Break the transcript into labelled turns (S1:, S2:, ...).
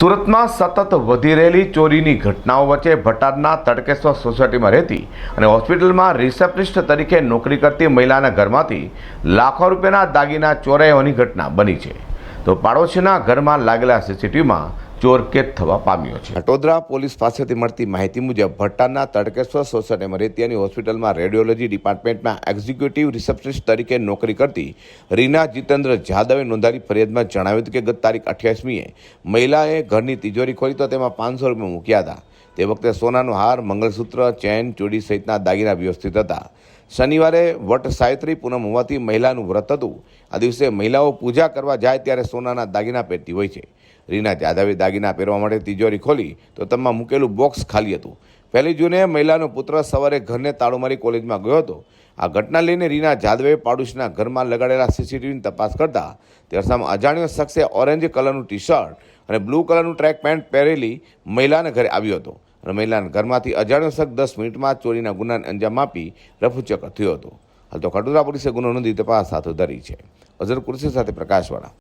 S1: સુરતમાં સતત વધી રહેલી ચોરીની ઘટનાઓ વચ્ચે ભટારના તડકેશ્વર સોસાયટીમાં રહેતી અને હોસ્પિટલમાં રિસેપ્શનિસ્ટ તરીકે નોકરી કરતી મહિલાના ઘરમાંથી લાખો રૂપિયાના દાગીના ચોરાયાની ઘટના બની છે. તો પાડોશીના ઘરમાં લાગેલા સીસીટીવીમાં ચોર કેદ થવા પામ્યો છે. વડોદરા પોલીસ પાસેથી મળતી માહિતી મુજબ ભટ્ટાના તડકેશ્વર સોસાયટીમાં રહેતી અને હોસ્પિટલમાં રેડિયોલોજી ડિપાર્ટમેન્ટમાં એક્ઝિક્યુટિવ રિસેપ્શનિસ્ટ તરીકે નોકરી કરતી રીના જીતેન્દ્ર જાદવે નોંધાયેલી ફરિયાદમાં જણાવ્યું હતું કે ગત તારીખ અઠ્યાવીસમીએ મહિલાએ ઘરની તિજોરી ખોલી તો તેમાં પાંચસો રૂપિયા મૂક્યા હતા. તે વખતે સોનાનો હાર, મંગળસૂત્ર, ચેન, ચૂડી સહિતના દાગીના વ્યવસ્થિત હતા. શનિવારે વટ સાયત્રી પૂનમ હોવાથી મહિલાનું વ્રત હતું. આ દિવસે મહિલાઓ પૂજા કરવા જાય ત્યારે સોનાના દાગીના પહેરતી હોય છે. રીના જાદવે દાગીના પહેરવા માટે તિજોરી ખોલી તો તેમાં મૂકેલું બોક્સ ખાલી હતું. પહેલી જૂને મહિલાનો પુત્ર સવારે ઘરને તાળું મારી કોલેજમાં ગયો હતો. આ ઘટના લઈને રીના જાદવે પાડોશીના ઘરમાં લગાડેલા સીસીટીવીની તપાસ કરતા ત્યારસામ અજાણ્યો શખ્સે ઓરેન્જ કલરનું ટી શર્ટ અને બ્લુ કલરનું ટ્રેક પેન્ટ પહેરેલી મહિલાના ઘરે આવ્યો હતો અને મહિલાના ઘરમાંથી અજાણ્યો શખ્સ દસ મિનિટમાં ચોરીના ગુનાને અંજામ આપી રફુચક્કર થયો હતો. હાલ તો ખટોદરા પોલીસે ગુનો નોંધી તપાસ હાથ ધરી છે. અઝર કુરશી સાથે પ્રકાશવાળા.